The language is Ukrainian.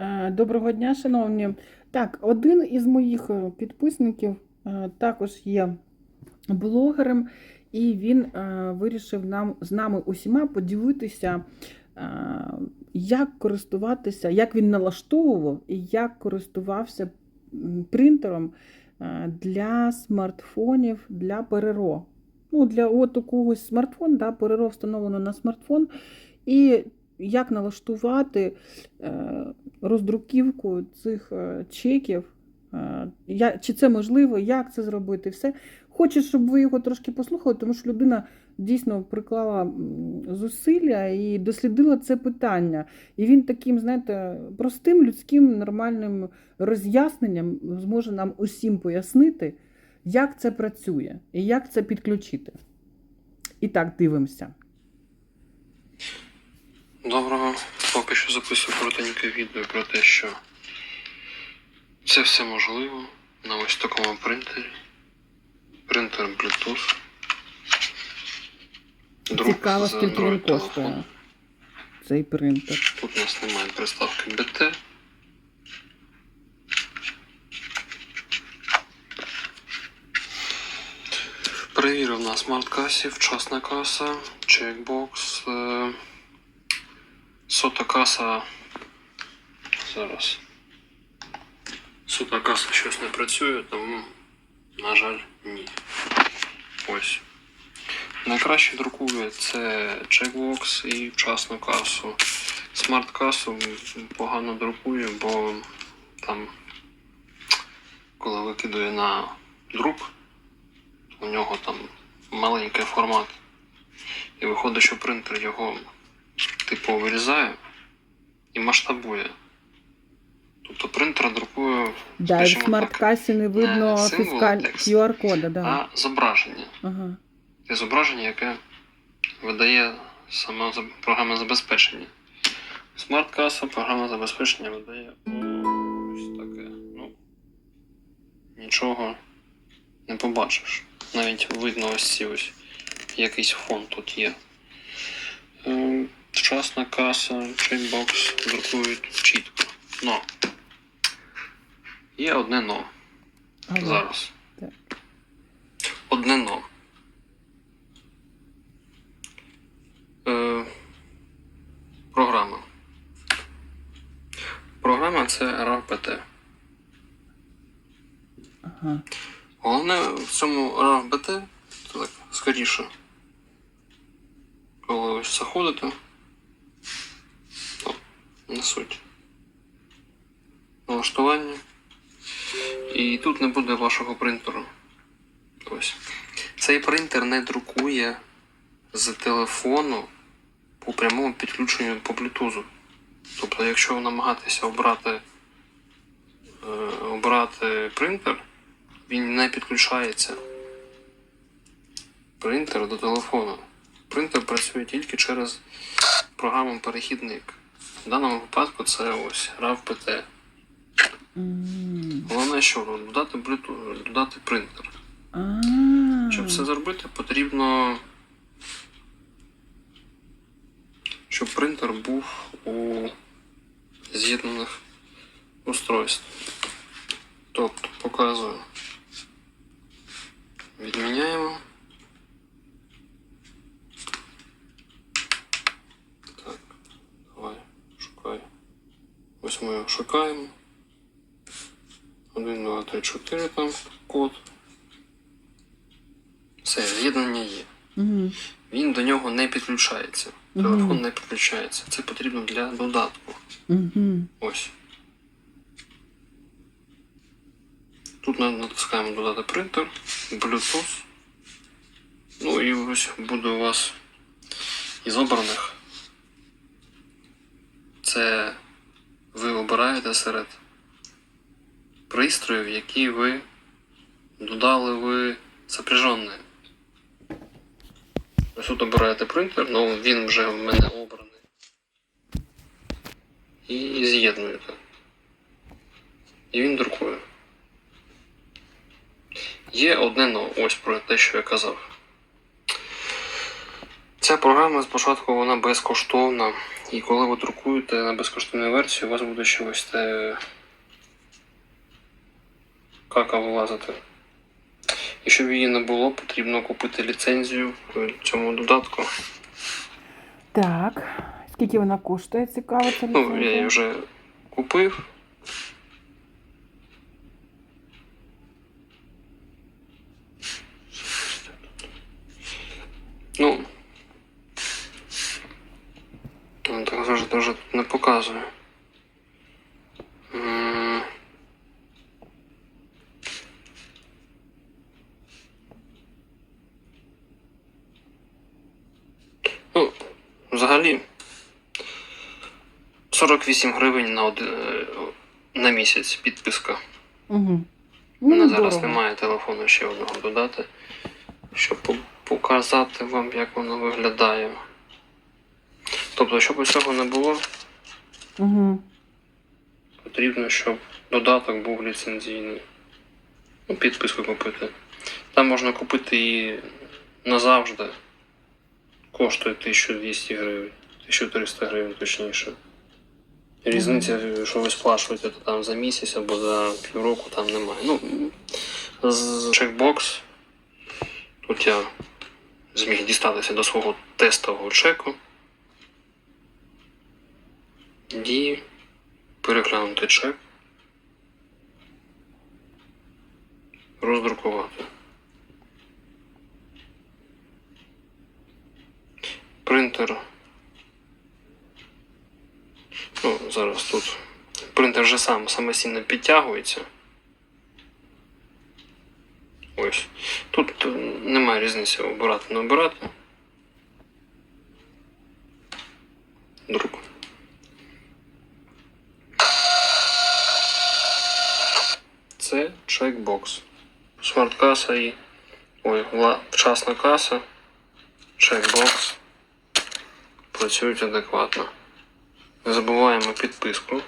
Е, Доброго дня, шановні. Так, один із моїх е, підписників е, також є блогером, і він вирішив нам з нами усіма поділитися, як користуватися, як він налаштовував і як користувався принтером для смартфонів для ПРРО. Ну, для от смартфон, да, ПРРО встановлено на смартфон. І як налаштувати роздруківку цих е, чеків. Е, я- Чи це можливо, як це зробити? Все. Хочу, щоб ви його трошки послухали, тому що людина дійсно приклала зусилля і дослідила це питання. І він таким, знаєте, простим людським нормальним роз'ясненням зможе нам усім пояснити, як це працює і як це підключити. І так, дивимося. Доброго. Поки що записую коротеньке відео про те, що це все можливо на ось такому принтері. Принтер Bluetooth. Друк Цікаво, з скільки він коштує, цей принтер. Тут у нас немає приставки BT. Перевірив на смарт-касі, вчасна каса, чекбокс, е, сота каса. Зараз. Сота каса щось не працює, тому, на жаль, ні. Ось. Найкраще друкує це чекбокс і вчасну касу. Смарт-касу погано друкує, бо там, коли викидує на друк, у нього там маленький формат. І виходить, що принтер його типу вирізає і масштабує. Тобто принтер друкує Да, в смарт-касі не видно фіскаль... QR-кода. Да. а зображення. Ага. Це зображення, яке видає саме за- програма забезпечення. Смарт-каса, програма забезпечення видає ось таке. Ну, нічого не побачиш. Навіть видно ось ці ось якийсь фон тут є. Вчасна каса, чейнбокс друкують чітко. Но. Є одне но. Ага. Зараз. Так. Одне но. Е, програма. Програма це RARPT. Ага. Головне в цьому це так скоріше. Коли ось заходите. Не суть. Налаштування. І тут не буде вашого принтеру. Ось. Цей принтер не друкує з телефону по прямому підключенню по Bluetooth. Тобто, якщо ви намагаєтеся обрати, е, обрати принтер, він не підключається. Принтер до телефону. Принтер працює тільки через програму перехідник. В даному випадку це ось RAV-PT. Головне, що додати Bluetooth, додати принтер. Щоб це зробити, потрібно, щоб принтер був у з'єднаних устройств. Тобто показую. Відміняємо. Так, давай, шукай. Ось ми його шукаємо. 1, 2, 3, 4 там код. Все, з'єднання є. Мгм. Він до нього не підключається. Телефон не підключається. Це потрібно для додатку. Мгм. Ось. Тут натискаємо додати принтер, Bluetooth. Ну і ось буде у вас із обраних. Це ви обираєте серед пристроїв, які ви додали ви сопряжені. Ось тут обираєте принтер, ну він вже в мене обраний. І з'єднуєте. І він друкує. Є одне но, ось про те, що я казав. Ця програма спочатку вона безкоштовна. І коли ви друкуєте на безкоштовну версію, у вас буде щось те кака вилазити. І щоб її не було, потрібно купити ліцензію цьому додатку. Так. Скільки вона коштує, цікаво, ця Ну, я її вже купив. Ну. Ну, Так завжди дуже не показує. Ну, взагалі, 48 гривень на, один, е, на місяць підписка. Угу. У Ну, мене зараз недорого. немає телефону ще одного додати, щоб показати вам, як воно виглядає. Тобто, щоб усього не було, Угу. потрібно, щоб додаток був ліцензійний. Ну, підписку купити. Там можна купити її назавжди. Коштує 1200 гривень, 1300 гривень точніше. Різниця, що ви сплачуєте то там за місяць або за півроку, там немає. Ну, з чекбокс. Тут я зміг дістатися до свого тестового чеку. І переглянути чек. Роздрукувати. Принтер. Ну, зараз тут. Принтер вже сам самостійно підтягується. Ось. Тут немає різниці обирати, не обирати. Друк. Це чекбокс. Смарт-каса і. Ой, вчасна каса. Чекбокс. Працюють адекватно. Не забуваємо підписку.